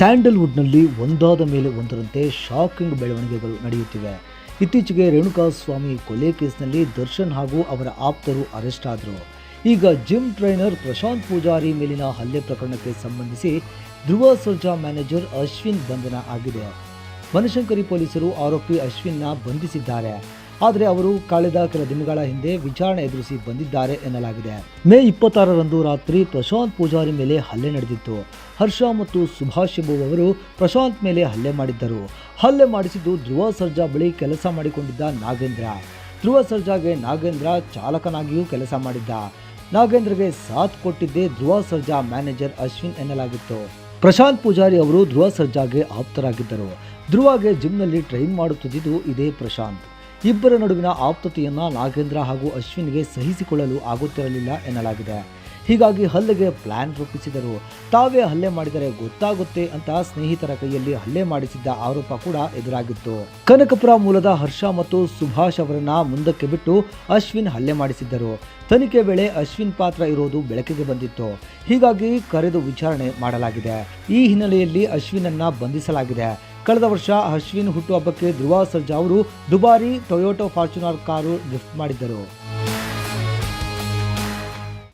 ಸ್ಯಾಂಡಲ್ವುಡ್ನಲ್ಲಿ ಒಂದಾದ ಮೇಲೆ ಒಂದರಂತೆ ಶಾಕಿಂಗ್ ಬೆಳವಣಿಗೆಗಳು ನಡೆಯುತ್ತಿವೆ. ಇತ್ತೀಚೆಗೆ ರೇಣುಕಾ ಸ್ವಾಮಿ ಕೊಲೆ ಕೇಸ್ನಲ್ಲಿ ದರ್ಶನ್ ಹಾಗೂ ಅವರ ಆಪ್ತರು ಅರೆಸ್ಟ್ ಆದರು. ಈಗ ಜಿಮ್ ಟ್ರೈನರ್ ಪ್ರಶಾಂತ್ ಪೂಜಾರಿ ಮೇಲಿನ ಹಲ್ಲೆ ಪ್ರಕರಣಕ್ಕೆ ಸಂಬಂಧಿಸಿ ಧ್ರುವ ಸರ್ಜಾ ಮ್ಯಾನೇಜರ್ ಅಶ್ವಿನ್ ಬಂಧನ ಆಗಿದೆ. ಬನಶಂಕರಿ ಪೊಲೀಸರು ಆರೋಪಿ ಅಶ್ವಿನ್ನ ಬಂಧಿಸಿದ್ದಾರೆ. ಆದರೆ ಅವರು ಕಳೆದ ಕೆಲ ದಿನಗಳ ಹಿಂದೆ ವಿಚಾರಣೆ ಎದುರಿಸಿ ಬಂದಿದ್ದಾರೆ ಎನ್ನಲಾಗಿದೆ. ಮೇ ಇಪ್ಪತ್ತಾರರಂದು ರಾತ್ರಿ ಪ್ರಶಾಂತ್ ಪೂಜಾರಿ ಮೇಲೆ ಹಲ್ಲೆ ನಡೆದಿತ್ತು. ಹರ್ಷ ಮತ್ತು ಸುಭಾಷ್ ಎಂಬುವವರು ಪ್ರಶಾಂತ್ ಮೇಲೆ ಹಲ್ಲೆ ಮಾಡಿದ್ದರು. ಹಲ್ಲೆ ಮಾಡಿಸಿದ್ದು ಧ್ರುವ ಸರ್ಜಾ ಬಳಿ ಕೆಲಸ ಮಾಡಿಕೊಂಡಿದ್ದ ನಾಗೇಂದ್ರ. ಧ್ರುವ ಸರ್ಜಾಗೆ ನಾಗೇಂದ್ರ ಚಾಲಕನಾಗಿಯೂ ಕೆಲಸ ಮಾಡಿದ್ದ. ನಾಗೇಂದ್ರಗೆ ಸಾಥ್ ಕೊಟ್ಟಿದ್ದೇ ಧ್ರುವ ಸರ್ಜಾ ಮ್ಯಾನೇಜರ್ ಅಶ್ವಿನ್ ಎನ್ನಲಾಗಿತ್ತು. ಪ್ರಶಾಂತ್ ಪೂಜಾರಿ ಅವರು ಧ್ರುವ ಸರ್ಜಾಗೆ ಆಪ್ತರಾಗಿದ್ದರು. ಧ್ರುವಗೆ ಜಿಮ್ನಲ್ಲಿ ಟ್ರೈನ್ ಮಾಡುತ್ತಿದ್ದುದು ಇದೇ ಪ್ರಶಾಂತ್. ಇಬ್ಬರ ನಡುವಿನ ಆಪ್ತತೆಯನ್ನು ನಾಗೇಂದ್ರ ಹಾಗೂ ಅಶ್ವಿನ್ಗೆ ಸಹಿಸಿಕೊಳ್ಳಲು ಆಗುತ್ತಿರಲಿಲ್ಲ ಎನ್ನಲಾಗಿದೆ. ಹೀಗಾಗಿ ಹಲ್ಲೆಗೆ ಪ್ಲಾನ್ ರೂಪಿಸಿದರು. ತಾವೇ ಹಲ್ಲೆ ಮಾಡಿದರೆ ಗೊತ್ತಾಗುತ್ತೆ ಅಂತ ಸ್ನೇಹಿತರ ಕೈಯಲ್ಲಿ ಹಲ್ಲೆ ಮಾಡಿಸಿದ್ದ ಆರೋಪ ಕೂಡ ಎದುರಾಗಿತ್ತು. ಕನಕಪುರ ಮೂಲದ ಹರ್ಷ ಮತ್ತು ಸುಭಾಷ್ ಅವರನ್ನ ಮುಂದಕ್ಕೆ ಬಿಟ್ಟು ಅಶ್ವಿನ್ ಹಲ್ಲೆ ಮಾಡಿಸಿದ್ದರು. ತನಿಖೆ ವೇಳೆ ಅಶ್ವಿನ್ ಪಾತ್ರ ಇರೋದು ಬೆಳಕಿಗೆ ಬಂದಿತ್ತು. ಹೀಗಾಗಿ ಕರೆದು ವಿಚಾರಣೆ ಮಾಡಲಾಗಿದೆ. ಈ ಹಿನ್ನೆಲೆಯಲ್ಲಿ ಅಶ್ವಿನನ್ನ ಬಂಧಿಸಲಾಗಿದೆ. ಕಳೆದ ವರ್ಷ ಅಶ್ವಿನ್ ಹುಟ್ಟುಹಬ್ಬಕ್ಕೆ ಧ್ರುವ ಸರ್ಜಾ ಅವರು ದುಬಾರಿ ಟೊಯೋಟೋ ಫಾರ್ಚುನರ್ ಕಾರು ಗಿಫ್ಟ್ ಮಾಡಿದ್ದರು.